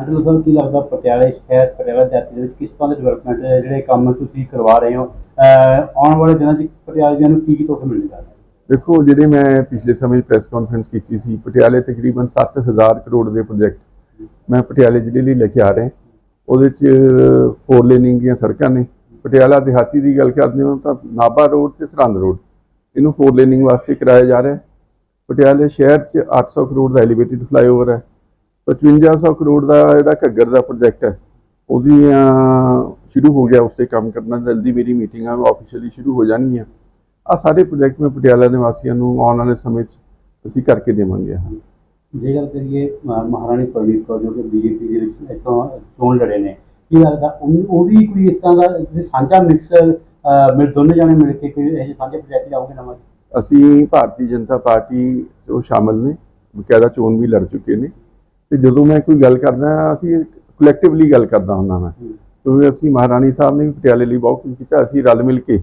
Under ਤੁਹਾਨੂੰ ਕੀ ਲੱਗਦਾ ਪਟਿਆਲੇ ਸ਼ਹਿਰ, ਪਟਿਆਲਾ ਜਾਤੀ ਦੇ ਵਿੱਚ ਕਿਸ ਤਰ੍ਹਾਂ ਦੇ ਡਿਵੈਲਪਮੈਂਟ ਜਿਹੜੇ ਕੰਮ ਤੁਸੀਂ ਕਰਵਾ ਰਹੇ ਹੋ? ਆਉਣ ਵਾਲੇ ਦਿਨਾਂ 'ਚ ਪਟਿਆਲੇ ਨੂੰ ਕੀ ਕੀ ਤੋਹਫੇ ਮਿਲਣ ਜਾ ਰਹੇ ਦੇਖੋ, ਜਿਹੜੇ ਮੈਂ ਪਿਛਲੇ ਸਮੇਂ ਪ੍ਰੈਸ ਕਾਨਫਰੰਸ ਕੀਤੀ ਸੀ, ਪਟਿਆਲੇ ਤਕਰੀਬਨ 7000 ਕਰੋੜ ਦੇ ਪ੍ਰੋਜੈਕਟ ਮੈਂ ਪਟਿਆਲੇ ਜ਼ਿਲ੍ਹੇ ਲਈ ਲੈ ਕੇ ਆ ਰਿਹਾ ਉਹਦੇ ਚ ਫੋਰ ਲੇਨਿੰਗ ਦੀਆਂ ਸੜਕਾਂ ਨੇ। ਪਟਿਆਲਾ ਦਿਹਾਤੀ ਦੀ ਗੱਲ ਕਰਦੇ ਹਾਂ ਤਾਂ ਨਾਭਾ ਰੋਡ ਤੇ ਸਰਹੰਦ ਰੋਡ ਇਹਨੂੰ ਫੋਰ ਲੇਨਿੰਗ ਵਾਸਤੇ ਕਰਾਇਆ ਜਾ ਰਿਹਾ ਪਟਿਆਲੇ ਸ਼ਹਿਰ ਚ 800 ਕਰੋੜ ਦਾ ਐਲੀਵੇਟਿਡ ਫਲਾਈਓਵਰ ਹੈ। 5500 ਕਰੋੜ ਦਾ ਜਿਹੜਾ ਘੱਗਰ ਦਾ ਪ੍ਰੋਜੈਕਟ ਹੈ ਉਹਦੀ ਸ਼ੁਰੂ ਹੋ ਗਿਆ ਉਸੇ ਕੰਮ ਕਰਨਾ। ਜਲਦੀ ਮੇਰੀ ਮੀਟਿੰਗਾਂ ਆਫੀਸ਼ੀਅਲੀ ਸ਼ੁਰੂ ਹੋ ਜਾਣਗੀਆਂ। ਆ ਸਾਰੇ ਪ੍ਰੋਜੈਕਟ ਮੈਂ ਪਟਿਆਲਾ ਦੇ ਵਾਸੀਆਂ ਨੂੰ ਆਉਣ ਵਾਲੇ ਸਮੇਂ 'ਚ ਅਸੀਂ ਕਰਕੇ ਦੇਵਾਂਗੇ ਜੇ ਗੱਲ ਕਰੀਏ ਮਹਾਰਾਣੀ ਪ੍ਰਨੀਤ ਕੌਰ ਜੋ ਕਿ ਬੀਜੇਪੀ ਦੇ ਵਿੱਚ ਇੱਥੋਂ ਚੋਣ ਲੜੇ ਨੇ ਕੀ ਲੱਗਦਾ ਉਹ ਵੀ ਕੋਈ ਇਸ ਤਰ੍ਹਾਂ ਦਾ ਸਾਂਝਾ ਮਿਕਸ ਮਿਲ ਦੋਨੇ ਜਾਣੇ ਮਿਲ ਕੇ ਕੋਈ ਇਹ ਸਾਂਝੇ ਪ੍ਰੋਜੈਕਟ ਲਾਓਗੇ ਨਵਾਂ? ਅਸੀਂ ਭਾਰਤੀ ਜਨਤਾ ਪਾਰਟੀ ਉਹ ਸ਼ਾਮਲ ਨੇ। ਬਕਾਇਦਾ ਚੋਣ ਵੀ ਲੜ ਚੁੱਕੇ ਨੇ। ਤੇ ਜਦੋਂ ਮੈਂ ਕੋਈ ਗੱਲ ਕਰਦਾ ਅਸੀਂ ਕਲੈਕਟਿਵਲੀ ਗੱਲ ਕਰਦਾ ਹੁੰਦਾ ਮੈਂ। ਕਿਉਂਕਿ ਅਸੀਂ ਮਹਾਰਾਣੀ ਸਾਹਿਬ ਨੇ ਵੀ ਪਟਿਆਲੇ ਲਈ ਬਹੁਤ ਕੁਝ ਕੀਤਾ ਅਸੀਂ ਰਲ ਮਿਲ ਕੇ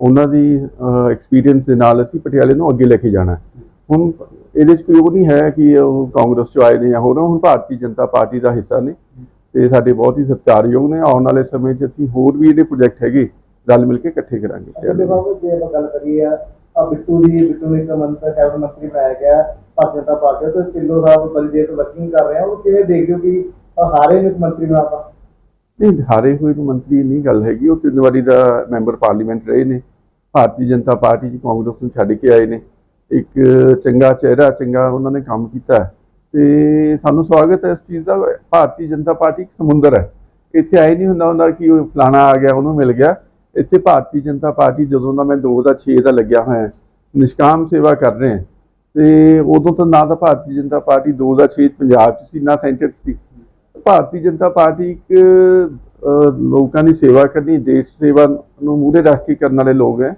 ਉਹਨਾਂ ਦੀ ਐਕਸਪੀਰੀਅੰਸ ਦੇ ਨਾਲ ਅਸੀਂ ਪਟਿਆਲੇ ਨੂੰ ਅੱਗੇ ਲੈ ਕੇ ਜਾਣਾ। ਹੁਣ ਇਹਦੇ 'ਚ ਕੋਈ ਉਹ ਨਹੀਂ ਹੈ ਕਿ ਉਹ ਕਾਂਗਰਸ 'ਚ ਆਏ ਨੇ ਜਾਂ ਹੋਰ ਹੁਣ ਭਾਰਤੀ ਜਨਤਾ ਪਾਰਟੀ ਦਾ ਹਿੱਸਾ ਨੇ ਤੇ ਸਾਡੇ ਬਹੁਤ ਹੀ ਸਤਿਕਾਰਯੋਗ ਨੇ। ਆਉਣ ਵਾਲੇ ਸਮੇਂ 'ਚ ਅਸੀਂ ਹੋਰ ਵੀ ਇਹਦੇ ਪ੍ਰੋਜੈਕਟ ਹੈਗੇ ਰਲ ਮਿਲ ਕੇ ਇਕੱਠੇ ਕਰਾਂਗੇ। ਜੇ ਆਪਾਂ ਗੱਲ ਕਰੀਏ ਆ ਬਿੱਟੂ ਦੀ ਬਿੱਟੂ ਇੱਕ ਮੰਤਰੀ ਕੈਬਨਿਟ ਮੰਤਰੀ ਬਣਾਇਆ ਗਿਆ ਭਾਰਤੀ ਜਨਤਾ ਪਾਰਟੀ ਤੋਂ ਢਿੱਲੋਂ ਸਾਹਿਬ ਬੜੀ ਵਰਕਿੰਗ ਕਰ ਰਹੇ ਆ। ਉਹ ਕਿਵੇਂ ਦੇਖਦੇ ਹੋ ਕਿ ਹਾਰੇ ਨੂੰ ਇੱਕ ਮੰਤਰੀ ਬਣਾਤਾ ਨਹੀਂ, ਹਾਰੇ ਹੋਏ ਨੂੰ ਮੰਤਰੀ ਨਹੀਂ, ਗੱਲ ਹੈਗੀ, ਉਹ ਤਿੰਨ ਵਾਰੀ ਦਾ ਮੈਂਬਰ ਪਾਰਲੀਮੈਂਟ ਰਹੇ ਨੇ। ਭਾਰਤੀ ਜਨਤਾ ਪਾਰਟੀ ਚ ਕਾਂਗਰਸ ਨੂੰ ਛੱਡ ਕੇ ਆਏ ਨੇ। ਇੱਕ ਚੰਗਾ ਚਿਹਰਾ, ਚੰਗਾ ਉਹਨਾਂ ਨੇ ਕੰਮ ਕੀਤਾ। ਹੈ ਤੇ ਸਾਨੂੰ ਸਵਾਗਤ ਹੈ ਇਸ ਚੀਜ਼ ਦਾ। ਭਾਰਤੀ ਜਨਤਾ ਪਾਰਟੀ ਇੱਕ ਸਮੁੰਦਰ ਹੈ। ਇੱਥੇ ਆਏ ਨਹੀਂ ਹੁੰਦਾ ਹੁੰਦਾ ਕਿ ਉਹ ਫਲਾਣਾ ਆ ਗਿਆ, ਉਹਨੂੰ ਮਿਲ ਗਿਆ। ਇੱਥੇ ਭਾਰਤੀ ਜਨਤਾ ਪਾਰਟੀ ਜਦੋਂ ਦਾ ਮੈਂ 2006 ਦਾ ਲੱਗਿਆ ਹੋਇਆ, ਨਿਸ਼ਕਾਮ ਸੇਵਾ ਕਰ ਰਹੇ ਹਾਂ। ਤੇ ਉਦੋਂ ਤਾਂ ਨਾ ਤਾਂ ਭਾਰਤੀ ਜਨਤਾ ਪਾਰਟੀ 2006 ਚ ਪੰਜਾਬ ਚ ਸੀ ਨਾ ਸੈਂਟਰ 'ਚ ਸੀ। ਭਾਰਤੀ ਜਨਤਾ ਪਾਰਟੀ ਇੱਕ ਲੋਕਾਂ ਦੀ ਸੇਵਾ ਕਰਨੀ ਦੇਸ਼ ਸੇਵਾ ਨੂੰ ਮੂਹਰੇ ਰੱਖ ਕੇ ਕਰਨ ਵਾਲੇ ਲੋਕ ਹੈ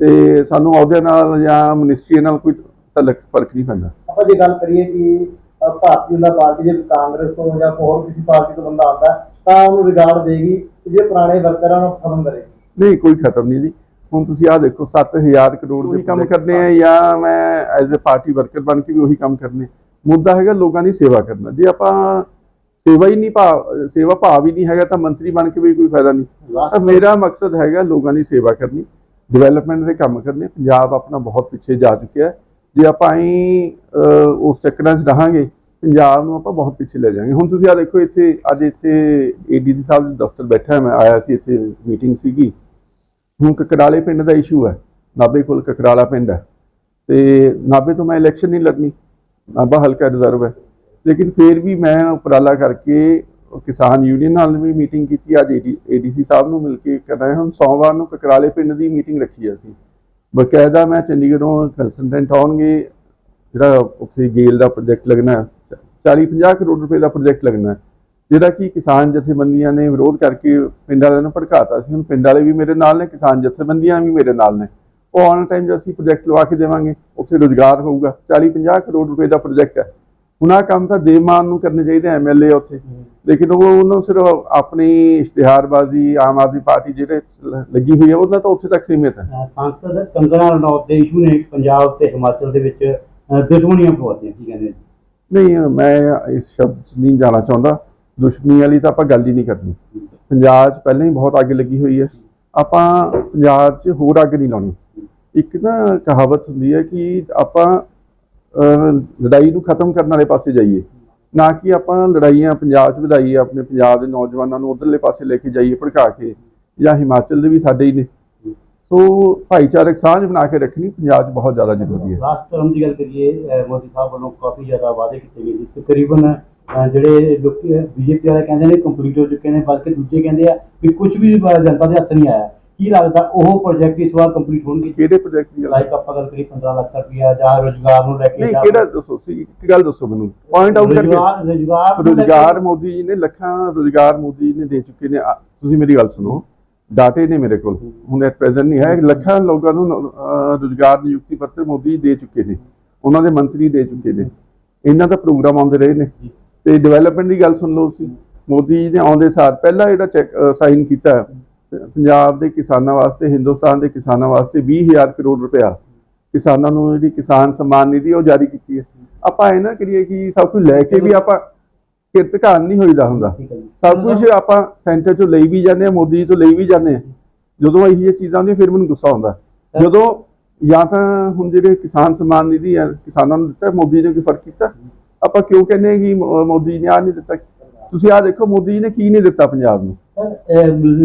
ਤੇ ਸਾਨੂੰ ਅਹੁਦੇ ਨਾਲ ਜਾਂ ਮਿਨਿਸਟਰੀ ਨਾਲ ਕੋਈ ਤਲਕ ਫ਼ਰਕ ਨਹੀਂ ਪੈਂਦਾ। ਆਪਾਂ ਜੇ ਗੱਲ ਕਰੀਏ ਕਿ ਭਾਰਤੀ ਜਨਤਾ ਪਾਰਟੀ ਜੇ ਕਾਂਗਰਸ ਤੋਂ ਜਾਂ ਹੋਰ ਕਿਸੇ ਪਾਰਟੀ ਤੋਂ ਬੰਦਾ ਆਉਂਦਾ ਤਾਂ ਉਹਨੂੰ ਰਿਗਾਰਡ ਦੇਗੀ ਜੇ ਪੁਰਾਣੇ ਵਰਕਰਾਂ ਨੂੰ ਖਤਮ ਕਰੇਗੀ। ਨਹੀਂ ਕੋਈ ਖਤਮ ਨਹੀਂ ਜੀ। ਹੁਣ ਤੁਸੀਂ ਆਹ ਦੇਖੋ 7000 ਕਰੋੜ ਦੇ ਕੰਮ ਕਰਨੇ ਆ ਜਾਂ ਮੈਂ ਐਜ਼ ਅ ਪਾਰਟੀ ਵਰਕਰ ਬਣ ਕੇ ਵੀ ਉਹੀ ਕੰਮ ਕਰਨੇ ਮੁੱਦਾ ਹੈਗਾ ਲੋਕਾਂ ਦੀ ਸੇਵਾ ਕਰਨਾ। ਜੇ ਆਪਾਂ ਸੇਵਾ ਹੀ ਨਹੀਂ ਭਾ ਸੇਵਾ ਭਾਵ ਹੀ ਨਹੀਂ ਹੈਗਾ ਤਾਂ ਮੰਤਰੀ ਬਣ ਕੇ ਵੀ ਕੋਈ ਫਾਇਦਾ ਨਹੀਂ। ਮੇਰਾ ਮਕਸਦ ਹੈਗਾ ਲੋਕਾਂ ਦੀ ਸੇਵਾ ਕਰਨੀ ਡਿਵੈਲਪਮੈਂਟ ਦੇ ਕੰਮ ਕਰਨੇ। ਪੰਜਾਬ ਆਪਣਾ ਬਹੁਤ ਪਿੱਛੇ ਜਾ ਚੁੱਕਿਆ ਹੈ। ਜੇ ਆਪਾਂ ਹੀ ਉਸ ਚੱਕਰਾਂ 'ਚ ਰਹਾਂਗੇ ਪੰਜਾਬ ਨੂੰ ਆਪਾਂ ਬਹੁਤ ਪਿੱਛੇ ਲੈ ਜਾਵਾਂਗੇ। ਹੁਣ ਤੁਸੀਂ ਆ ਦੇਖੋ ਇੱਥੇ ਅੱਜ ਇੱਥੇ ਏਡੀਸੀ ਸਾਹਿਬ ਦੇ ਦਫ਼ਤਰ ਬੈਠਾ ਮੈਂ ਆਇਆ ਸੀ ਇੱਥੇ ਮੀਟਿੰਗ ਸੀਗੀ। ਹੁਣ ਕਕਰਾਲੇ ਪਿੰਡ ਦਾ ਇਸ਼ੂ ਹੈ। ਨਾਭੇ ਕੋਲ ਕਕਰਾਲਾ ਪਿੰਡ ਹੈ। ਤੇ ਨਾਭੇ ਤੋਂ ਮੈਂ ਇਲੈਕਸ਼ਨ ਨਹੀਂ ਲੜਨੀ। ਨਾਭਾ ਹਲਕਾ ਰਿਜ਼ਰਵ ਹੈ। ਲੇਕਿਨ ਫਿਰ ਵੀ ਮੈਂ ਉਪਰਾਲਾ ਕਰਕੇ ਕਿਸਾਨ ਯੂਨੀਅਨ ਨਾਲ ਵੀ ਮੀਟਿੰਗ ਕੀਤੀ। ਅੱਜ ਏਡੀਸੀ ਸਾਹਿਬ ਨੂੰ ਮਿਲ ਕੇ ਕਰ ਰਹੇ ਹਾਂ ਹੁਣ ਸੋਮਵਾਰ ਨੂੰ ਕਕਰਾਲੇ ਪਿੰਡ ਦੀ ਮੀਟਿੰਗ ਰੱਖੀ ਹੈ ਅਸੀਂ। ਬਕਾਇਦਾ ਮੈਂ ਚੰਡੀਗੜ੍ਹੋਂ ਕੰਸਲਟੈਂਟ ਆਉਣਗੇ। ਜਿਹੜਾ ਉੱਥੇ ਗੇਲ ਦਾ ਪ੍ਰੋਜੈਕਟ ਲੱਗਣਾ 40-50 ਕਰੋੜ ਰੁਪਏ ਦਾ ਪ੍ਰੋਜੈਕਟ ਲੱਗਣਾ ਜਿਹੜਾ ਕਿ ਕਿਸਾਨ ਜਥੇਬੰਦੀਆਂ ਨੇ ਵਿਰੋਧ ਕਰਕੇ ਪਿੰਡ ਵਾਲਿਆਂ ਨੂੰ ਭੜਕਾਤਾ ਸੀ। ਹੁਣ ਪਿੰਡ ਵਾਲੇ ਵੀ ਮੇਰੇ ਨਾਲ ਨੇ ਕਿਸਾਨ ਜਥੇਬੰਦੀਆਂ ਵੀ ਮੇਰੇ ਨਾਲ ਨੇ। ਉਹ ਆਉਣ ਟਾਈਮ 'ਚ ਅਸੀਂ ਪ੍ਰੋਜੈਕਟ ਲਵਾ ਕੇ ਦੇਵਾਂਗੇ। ਉੱਥੇ ਰੋਜ਼ਗਾਰ ਹੋਊਗਾ। 40-50 ਕਰੋੜ ਰੁਪਏ ਦਾ ਪ੍ਰੋਜੈਕਟ ਹੈ। ਹੁਣ ਕੰਮ ਤਾਂ ਦੇਵਮਾਨ ਨੂੰ ਕਰਨੇ ਚਾਹੀਦੇ ਐਮਐਲਏ ਉੱਥੇ। ਲੇਕਿਨ ਉਹ ਉਹਨੂੰ ਸਿਰਫ ਆਪਣੀ ਇਸ਼ਤਿਹਾਰਬਾਜ਼ੀ ਆਮ ਆਦਮੀ ਪਾਰਟੀ ਜਿਹੜੇ ਲੱਗੀ ਹੋਈ ਹੈ ਉਹਨਾਂ ਤਾਂ ਉੱਥੇ ਤੱਕ ਸੀਮਿਤ ਹੈ। ਅਹ ਸੰਸਦ ਕੰਗਣਾ ਰਣੌਤ ਦੇ ਇਸ਼ੂ ਨੇ ਪੰਜਾਬ ਤੇ ਹਿਮਾਚਲ ਦੇ ਵਿੱਚ ਅਹ ਦੁਸ਼ਮਣੀਆਂ ਪਵਾਤੀਆਂ ਕੀ ਕਹਿੰਦੇ ਜੀ ਨਹੀਂ ਮੈਂ ਇਸ ਸ਼ਬਦ ਨਹੀਂ ਜਾਣਾ ਚਾਹੁੰਦਾ। ਦੁਸ਼ਮਣੀ ਵਾਲੀ ਤਾਂ ਆਪਾਂ ਗੱਲ ਹੀ ਨਹੀਂ ਕਰਨੀ। ਪੰਜਾਬ 'ਚ ਪਹਿਲਾਂ ਹੀ ਬਹੁਤ ਅੱਗ ਲੱਗੀ ਹੋਈ ਹੈ। ਆਪਾਂ ਪੰਜਾਬ 'ਚ ਹੋਰ ਅੱਗ ਨਹੀਂ ਲਾਉਣੀ। ਇੱਕ ਨਾ ਕਹਾਵਤ ਹੁੰਦੀ ਹੈ ਕਿ ਆਪਾਂ ਲੜਾਈ ਨੂੰ ਖਤਮ ਕਰਨ ਵਾਲੇ ਪਾਸੇ ਜਾਈਏ। ਨਾ ਕਿ ਆਪਾਂ ਲੜਾਈਆਂ ਪੰਜਾਬ 'ਚ ਵਧਾਈਏ, ਆਪਣੇ ਪੰਜਾਬ ਦੇ ਨੌਜਵਾਨਾਂ ਨੂੰ ਉਧਰਲੇ ਪਾਸੇ ਲੈ ਕੇ ਜਾਈਏ ਭੜਕਾ ਕੇ, ਜਾਂ ਹਿਮਾਚਲ ਦੇ ਵੀ ਸਾਡੇ ਹੀ ਨੇ। ਸੋ ਭਾਈਚਾਰਕ ਸਾਂਝ ਬਣਾ ਕੇ ਰੱਖਣੀ ਪੰਜਾਬ 'ਚ ਬਹੁਤ ਜ਼ਿਆਦਾ ਜ਼ਰੂਰੀ ਹੈ। ਰਾਸ਼ਟਰ ਧਰਮ ਦੀ ਗੱਲ ਕਰੀਏ ਮੋਦੀ ਸਾਹਿਬ ਵੱਲੋਂ ਕਾਫੀ ਜ਼ਿਆਦਾ ਵਾਅਦੇ ਕੀਤੇ ਗਏ ਸੀ। ਤਕਰੀਬਨ ਅਹ ਜਿਹੜੇ ਲੋਕੀ ਬੀਜੇਪੀ ਵਾਲੇ ਕਹਿੰਦੇ ਨੇ ਕੰਪਲੀਟ ਹੋ ਚੁੱਕੇ ਨੇ ਬਲਕਿ ਦੂਜੇ ਕਹਿੰਦੇ ਆ ਕਿ ਕੁਝ ਵੀ ਜਨਤਾ ਦੇ ਹੱਥ ਨਹੀਂ ਆਇਆ। ਕੀ ਲੱਗਦਾ ਉਹ ਪ੍ਰੋਜੈਕਟ ਇਸ ਵਾਰ ਕੰਪਲੀਟ ਹੋਣਗੇ? ਕਿਹੜੇ ਪ੍ਰੋਜੈਕਟ ਦੀ ਗੱਲ ਲਾਈਕ ਆਪਾਂ ਗੱਲ ਕਰੀਏ 15 ਲੱਖ ਰੁਪਇਆ ਜਾਂ ਰੋਜ਼ਗਾਰ ਨੂੰ ਲੈ ਕੇ ਨਹੀਂ ਜਾਂ ਕਿਹੜਾ ਦੱਸੋ ਸੀ ਇੱਕ ਗੱਲ ਦੱਸੋ ਮੈਨੂੰ। ਪੁਆਇੰਟ ਆਊਟ ਕਰਕੇ। ਰੁਜ਼ਗਾਰ ਰੁਜ਼ਗਾਰ ਨੂੰ ਲੈ ਕੇ- ਰੁਜ਼ਗਾਰ ਮੋਦੀ ਜੀ ਨੇ ਲੱਖਾਂ ਰੁਜ਼ਗਾਰ ਮੋਦੀ ਜੀ ਨੇ ਦੇ ਚੁੱਕੇ ਨੇ। ਆ, ਤੁਸੀਂ ਮੇਰੀ ਗੱਲ ਸੁਣੋ। ਡਾਟੇ ਨੇ ਮੇਰੇ ਕੋਲ। ਹੁਣ ਐਟ ਪ੍ਰੈਜ਼ੈਂਟ ਨਹੀਂ ਹੈ। ਲੱਖਾਂ ਲੋਕਾਂ ਨੂੰ ਅਹ, ਰੁਜ਼ਗਾਰ ਨਿਯੁਕਤੀ ਪੱਤਰ ਮੋਦੀ ਜੀ ਦੇ ਚੁੱਕੇ ਨੇ। ਉਹਨਾਂ ਦੇ ਮੰਤਰੀ ਦੇ ਚੁੱਕੇ ਨੇ। ਇਹਨਾਂ ਦਾ ਪ੍ਰੋਗਰਾਮ ਆਉਂਦੇ ਰਹੇ ਨੇ। ਤੇ ਡਿਵੈਲਪਮੈਂਟ ਦੀ ਗੱਲ ਸੁਣ ਲਓ ਤੁਸੀਂ। ਮੋਦੀ ਜੀ ਨੇ ਆਉਂਦੇ ਸਾਰ ਪਹਿਲਾ ਜਿਹੜਾ ਚੈੱਕ ਸਾਈਨ ਕੀਤਾ ਪੰਜਾਬ ਦੇ ਕਿਸਾਨਾਂ ਵਾਸਤੇ ਹਿੰਦੁਸਤਾਨ ਦੇ ਕਿਸਾਨਾਂ ਵਾਸਤੇ 20000 ਕਰੋੜ ਰੁਪਇਆ ਕਿਸਾਨਾਂ ਨੂੰ ਜਿਹੜੀ ਕਿਸਾਨ ਸਨਮਾਨ ਨਿਧੀ ਉਹ ਜਾਰੀ ਕੀਤੀ ਹੈ। ਆਪਾਂ ਇਹ ਨਾ ਕਰੀਏ ਕਿ ਸਭ ਕੁਝ ਲੈ ਕੇ ਵੀ ਆਪਾਂ ਕਿਰਤ ਘਾਣ ਨਹੀਂ ਹੋਈਦਾ ਹੁੰਦਾ। ਜੀ। ਸਭ ਕੁਝ ਆਪਾਂ ਸੈਂਟਰ ਚੋਂ ਲਈ ਵੀ ਜਾਂਦੇ ਆ ਮੋਦੀ ਜੀ ਤੋਂ ਲਈ ਵੀ ਜਾਂਦੇ ਆ ਜਦੋਂ ਇਹੋ ਚੀਜ਼ਾਂ ਆਉਂਦੀਆਂ ਫਿਰ ਮੈਨੂੰ ਗੁੱਸਾ ਆਉਂਦਾ। ਜਦੋਂ ਜਾਂ ਤਾਂ ਹੁਣ ਜਿਹੜੇ ਕਿਸਾਨ ਸਨਮਾਨ ਨਿਧੀ ਆ ਕਿਸਾਨਾਂ ਨੂੰ ਦਿੱਤਾ ਮੋਦੀ ਨੇ ਕੋਈ ਫ਼ਰਕ ਕੀਤਾ? ਆਪਾਂ ਕਿਉਂ ਕਹਿੰਦੇ ਕਿ ਮੋਦੀ ਨੇ ਆ ਨਹੀਂ ਦਿੱਤਾ? ਤੁਸੀਂ ਆ ਦੇਖੋ ਮੋਦੀ ਜੀ ਨੇ ਕੀ ਨਹੀਂ ਦਿੱਤਾ ਪੰਜਾਬ ਨੂੰ?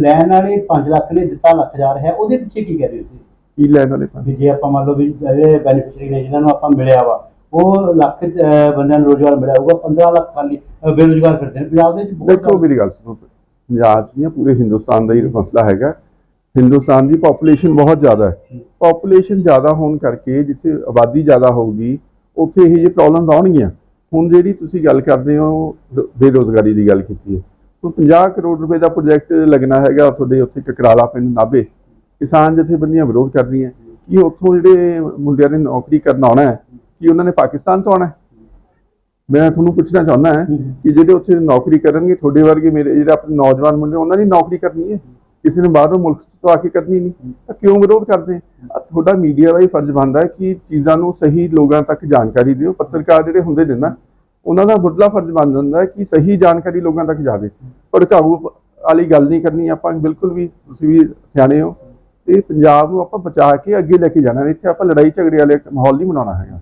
ਲੈਣ ਵਾਲੇ 5 ਲੱਖ ਨੇ ਦਿੱਤਾ ਲੱਖ ਹੈ ਉਹਦੇ ਪਿੱਛੇ ਕੀ ਕਹਿ ਰਹੇ ਤੁਸੀਂ? ਕੀ ਲੈਣ ਵਾਲੇ? ਵੀ ਜੇ ਆਪਾਂ ਮੰਨ ਲਓ ਵੀ ਜਿਹੜੇ ਬੈਨੀਫਿਸ਼ਰੀ ਨੇ ਜਿਨ੍ਹਾਂ ਨੂੰ ਆਪਾਂ ਮਿਲਿਆ ਵਾ ਉਹ ਲੱਖ ਬੰਦਿਆਂ ਨੂੰ ਰੋਜ਼ਗਾਰ ਮਿਲਿਆ ਹੋਊਗਾ 15 ਲੱਖ ਖਾਲੀ ਬੇਰੁਜ਼ਗਾਰ ਫਿਰਦੇ ਨੇ। ਪੰਜਾਬ ਦੇ ਵਿੱਚ ਦੇਖੋ ਮੇਰੀ ਗੱਲ ਸੁਣੋ ਪੰਜਾਬ 'ਚ ਨਹੀਂ ਆ, ਪੂਰੇ ਹਿੰਦੁਸਤਾਨ ਦਾ ਹੀ ਮਸਲਾ ਹੈਗਾ। ਹਿੰਦੁਸਤਾਨ ਦੀ ਪੋਪੂਲੇਸ਼ਨ ਬਹੁਤ ਜ਼ਿਆਦਾ ਹੈ। ਪੋਪੂਲੇਸ਼ਨ ਜ਼ਿਆਦਾ ਹੋਣ ਕਰਕੇ ਜਿੱਥੇ ਆਬਾਦੀ ਜ਼ਿਆਦਾ ਹੋਊਗੀ ਉੱਥੇ ਇਹ ਜਿਹੇ ਪ੍ਰੋਬਲਮਸ ਆਉਣਗੀਆਂ। ਹੁਣ ਜਿਹੜੀ ਤੁਸੀਂ ਗੱਲ ਕਰਦੇ ਹੋ, ਰ- ਬੇਰੁਜ਼ਗਾਰੀ ਦੀ ਗੱਲ ਕੀਤੀ ਹੈ। ਹੁਣ 50 ਕਰੋੜ ਰੁਪਏ ਦਾ ਪ੍ਰੋਜੈਕਟ ਲੱਗਣਾ ਹੈਗਾ ਤੁਹਾਡੇ ਉੱਥੇ ਕਕਰਾਲਾ ਪਿੰਡ ਨਾਭੇ। ਕਿਸਾਨ ਜਥੇਬੰਦੀਆਂ ਵਿਰੋਧ ਕਰ ਰਹੀਆਂ। ਕਿ ਉੱਥੋਂ ਜਿਹੜੇ ਮੁੰਡਿਆਂ ਨੇ ਨੌਕਰੀ ਕਰਨ ਆਉਣਾ ਹੈ, ਕਿ ਉਹਨਾਂ ਨੇ ਪਾਕਿਸਤਾਨ ਤੋਂ ਆਉਣਾ ਹੈ? ਮੈਂ ਤੁਹਾਨੂੰ ਪੁੱਛਣਾ ਚਾਹੁੰਦਾ ਹਾਂ ਕਿ ਜਿਹੜੇ ਉੱਥੇ ਨੌਕਰੀ ਕਰਨਗੇ, ਤੁਹਾਡੇ ਵਰਗੇ ਮੇਰੇ ਜਿਹੜੇ ਆਪਣੇ ਨੌਜਵਾਨ ਮੁੰਡੇ, ਉਹਨਾਂ ਦੀ ਨੌਕਰੀ ਕਰਨੀ ਹੈ? ਕਿਸੇ ਨੇ ਬਾਹਰੋਂ ਮੁਲਕ ਤੋਂ ਆ ਕੇ ਕਰਨੀ ਨਹੀਂ। ਤਾਂ ਕਿਉਂ ਵਿਰੋਧ ਕਰਦੇ? ਤੁਹਾਡਾ ਮੀਡੀਆ ਦਾ ਹੀ ਫਰਜ਼ ਬਣਦਾ ਹੈ ਕਿ ਚੀਜ਼ਾਂ ਨੂੰ ਸਹੀ ਲੋਕਾਂ ਤੱਕ ਜਾਣਕਾਰੀ ਦਿਓ। ਪੱਤਰਕਾਰ ਜਿਹੜੇ ਹੁੰਦੇ ਨੇ ਨਾ, ਉਹਨਾਂ ਦਾ ਮੁੱਢਲਾ ਫਰਜ਼ ਬਣ ਜਾਂਦਾ ਹੈ ਕਿ ਸਹੀ ਜਾਣਕਾਰੀ ਲੋਕਾਂ ਤੱਕ ਜਾਵੇ। ਭੜਕਾਊ ਵਾਲੀ ਗੱਲ ਨਹੀਂ ਕਰਨੀ ਆਪਾਂ, ਬਿਲਕੁਲ ਵੀ ਤੁਸੀਂ ਵੀ ਸਿਆਣੇ ਹੋ। ਤੇ ਪੰਜਾਬ ਨੂੰ ਆਪਾਂ ਬਚਾ ਕੇ ਅੱਗੇ ਲੈ ਕੇ ਜਾਣਾ ਇੱਥੇ ਆਪਾਂ ਲੜਾਈ ਝਗੜੇ ਵਾਲੇ ਮਾਹੌਲ ਨਹੀਂ ਬਣਾਉਣਾ ਹੈਗਾ।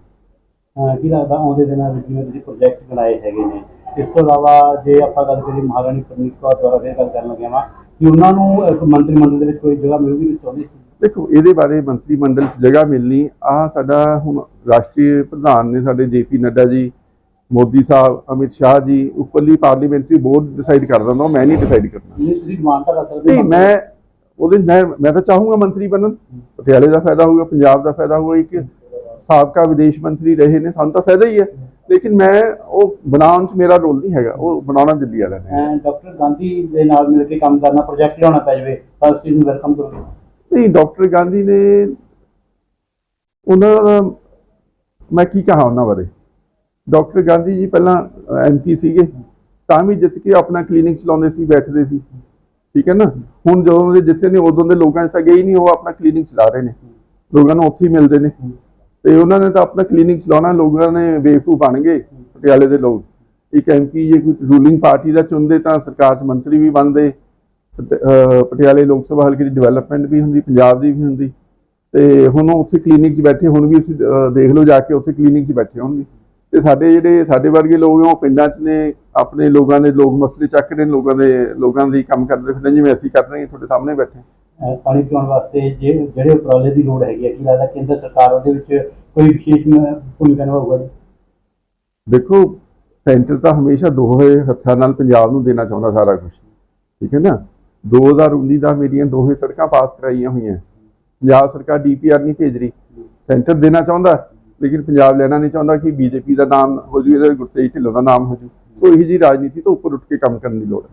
ਕੀ ਲੱਗਦਾ ਆਉਂਦੇ ਦਿਨਾਂ ਵਿੱਚ ਜਿਵੇਂ ਤੁਸੀਂ ਪ੍ਰੋਜੈਕਟ ਬਣਾਏ ਹੈਗੇ ਨੇ, ਇਸ ਤੋਂ ਇਲਾਵਾ ਜੇ ਆਪਾਂ ਗੱਲ ਕਰੀਏ ਮਹਾਰਾਣੀ ਪ੍ਰਨੀਤ ਕੌਰ ਦੁਆਰਾ ਫਿਰ ਗੱਲ ਕਰਨ ਲੱਗਿਆ ਵਾਂ ਕਿ ਉਹਨਾਂ ਨੂੰ ਇੱਕ ਮੰਤਰੀ ਮੰਡਲ ਦੇ ਵਿੱਚ ਕੋਈ ਜਗ੍ਹਾ ਮਿਲੂਗੀ ਨਹੀਂ ਚਾਹੁੰਦੇ ਸੀ? ਦੇਖੋ ਇਹਦੇ ਬਾਰੇ ਮੰਤਰੀ ਮੰਡਲ 'ਚ ਜਗ੍ਹਾ ਮਿਲਣੀ ਆ ਸਾਡਾ ਹੁਣ ਰਾਸ਼ਟਰੀ ਪ੍ਰਧਾਨ ਨੇ ਸਾਡੇ ਜੇਪੀ ਨੱਡਾ ਜੀ ਮੋਦੀ ਸਾਹਿਬ ਅਮਿਤ ਸ਼ਾਹ ਜੀ ਉੱਪਰਲੀ ਪਾਰਲੀਮੈਂਟਰੀ ਬੋਰਡ ਡਿਸਾਈਡ ਕਰ ਦਿੰਦਾ ਮੈਂ ਨਹੀਂ ਡਿਸਾਈਡ ਕਰਨਾ। ਤੁਸੀਂ ਡਿਮਾਂਡ ਤਾਂ ਕਰ ਸਕਦੇ ਨਹੀਂ ਮੈਂ ਉਹਦੇ ਮੈਂ ਮੈਂ ਤਾਂ ਚਾਹੂੰਗਾ ਮੰਤਰੀ ਬਣਨ। ਪਟਿਆਲੇ ਦਾ ਫਾਇਦਾ ਹੋਊਗਾ ਪੰਜਾਬ ਦਾ ਫਾਇਦਾ ਹੋਊਗਾ ਇੱਕ ਸਾਬਕਾ ਵਿਦੇਸ਼ ਮੰਤਰੀ ਰਹੇ ਨੇ ਸਾਨੂੰ ਤਾਂ ਫਾਇਦਾ ਹੀ ਹੈ। ਲੇਕਿਨ ਮੈਂ ਉਹ ਬਣਾਉਣ 'ਚ ਮੇਰਾ ਰੋਲ ਨਹੀਂ ਹੈਗਾ ਉਹ ਬਣਾਉਣਾ ਦਿੱਲੀ ਵਾਲਿਆਂ ਨੇ। ਡਾਕਟਰ ਗਾਂਧੀ ਦੇ ਨਾਲ ਮਿਲ ਕੇ ਕੰਮ ਕਰਨਾ ਪ੍ਰੋਜੈਕਟ ਲਿਆਉਣਾ ਪੈ ਜਾਵੇ ਤਾਂ ਉਸ ਚੀਜ਼ ਨੂੰ ਵੈਲਕਮ ਕਰੋਗੇ। ਨਹੀਂ ਡਾਕਟਰ ਗਾਂਧੀ ਨੇ ਉਹਨਾਂ ਦਾ ਮੈਂ ਕੀ ਕਹਾ ਉਹਨਾਂ ਬਾਰੇ? ਡਾਕਟਰ ਗਾਂਧੀ ਜੀ ਪਹਿਲਾਂ ਐਮਪੀ ਸੀਗੇ ਤਾਂ ਵੀ ਜਿੱਤ ਕੇ ਆਪਣਾ ਕਲੀਨਿਕ ਚਲਾਉਂਦੇ ਸੀ ਬੈਠਦੇ ਸੀ। ਠੀਕ ਹੈ ਨਾ? ਹੁਣ ਜਦੋਂ ਦੇ ਜਿੱਤੇ ਨੇ ਉਦੋਂ ਦੇ ਲੋਕਾਂ 'ਚ ਤਾਂ ਗਏ ਹੀ ਨਹੀਂ ਉਹ ਆਪਣਾ ਕਲੀਨਿਕ ਚਲਾ ਰਹੇ ਨੇ। ਲੋਕਾਂ ਨੂੰ ਉੱਥੇ ਹੀ ਮਿਲਦੇ ਨੇ। ਤੇ ਉਹਨਾਂ ਨੇ ਤਾਂ ਆਪਣਾ ਕਲੀਨਿਕ ਚਲਾਉਣਾ ਲੋਕਾਂ ਨੇ ਬੇਵਕੂਫ ਬਣ ਗਏ, ਪਟਿਆਲੇ ਦੇ ਲੋਕ। ਇੱਕ ਐਮਪੀ ਜੇ ਕੋਈ ਰੂਲਿੰਗ ਪਾਰਟੀ ਦਾ ਚੁਣਦੇ ਤਾਂ ਸਰਕਾਰ 'ਚ ਮੰਤਰੀ ਵੀ ਬਣਦੇ, ਪਟ- ਪਟਿਆਲੇ ਲੋਕ ਸਭਾ ਹਲਕੇ ਦੀ ਡਿਵੈਲਪਮੈਂਟ ਵੀ ਹੁੰਦੀ, ਪੰਜਾਬ ਦੀ ਵੀ ਹੁੰਦੀ। ਤੇ ਹੁਣ ਉਹ ਉੱਥੇ ਕਲੀਨਿਕ 'ਚ ਬੈਠੇ, ਹੁਣ ਵੀ ਤੁਸੀਂ ਦੇਖ ਲਓ ਜਾ ਕੇ ਉੱਥੇ ਕਲੀਨਿਕ 'ਚ ਬੈਠੇ ਹੋਣਗੇ। ਤੇ ਸਾਡੇ ਜਿਹੜੇ, ਸਾਡੇ ਵਰਗੇ ਲੋਕ ਆ ਉਹ ਪਿੰਡਾਂ 'ਚ ਨੇ, ਆਪਣੇ ਲੋਕਾਂ ਦੇ ਲੋਕ ਮਸਲੇ ਚੱਕ ਰਹੇ ਨੇ, ਲੋਕਾਂ ਦੇ, ਲੋਕਾਂ ਲਈ ਕੰਮ ਕਰਦੇ ਫਿਰਦੇ ਜਿਵੇਂ ਅਸੀਂ ਕਰ ਰਹੇ ਹਾਂ ਤੁਹਾਡੇ ਸਾਹਮਣੇ ਬੈਠੇ ਪਾਣੀ ਪਿਉਣ ਵਾਸਤੇ ਜੇ ਜਿਹੜੇ ਉਪਰਾਲੇ ਦੀ ਲੋੜ ਹੈਗੀ ਹੈ ਕੀ ਲੱਗਦਾ ਕੇਂਦਰ ਸਰਕਾਰ ਉਹਦੇ ਵਿੱਚ ਕੋਈ ਵਿਸ਼ੇਸ਼ ਭੂਮਿਕਾ ਨਿਭਾਊਗਾ ਜੀ? ਦੇਖੋ, ਸੈਂਟਰ ਤਾਂ ਹਮੇਸ਼ਾ ਦੋਹੇ ਹੱਥਾਂ ਨਾਲ ਪੰਜਾਬ ਨੂੰ ਦੇਣਾ ਚਾਹੁੰਦਾ ਸਾਰਾ ਕੁਝ ਠੀਕ ਹੈ ਨਾ? 2019 ਦਾ ਮੇਰੀਆਂ ਦੋਹੇ ਸੜਕਾਂ ਪਾਸ ਕਰਾਈਆਂ ਹੋਈਆਂ। ਪੰਜਾਬ ਸਰਕਾਰ ਡੀਪੀਆਰ ਨਹੀਂ ਭੇਜ ਰਹੀ। ਸੈਂਟਰ ਦੇਣਾ ਚਾਹੁੰਦਾ, ਲੇਕਿਨ ਪੰਜਾਬ ਲੈਣਾ ਨਹੀਂ ਚਾਹੁੰਦਾ ਕਿ ਬੀਜੇਪੀ ਦਾ ਨਾਮ ਹੋ ਜੂ, ਇਹਦਾ ਗੁਰਤੇਜ ਢਿੱਲੋਂ ਦਾ ਨਾਮ ਹੋ ਜੂ। ਸੋ ਇਹੀ ਜੀ ਰਾਜਨੀਤੀ ਤੋਂ ਉੱਪਰ ਉੱਠ ਕੇ ਕੰਮ ਕਰਨ ਦੀ ਲੋੜ ਹੈ।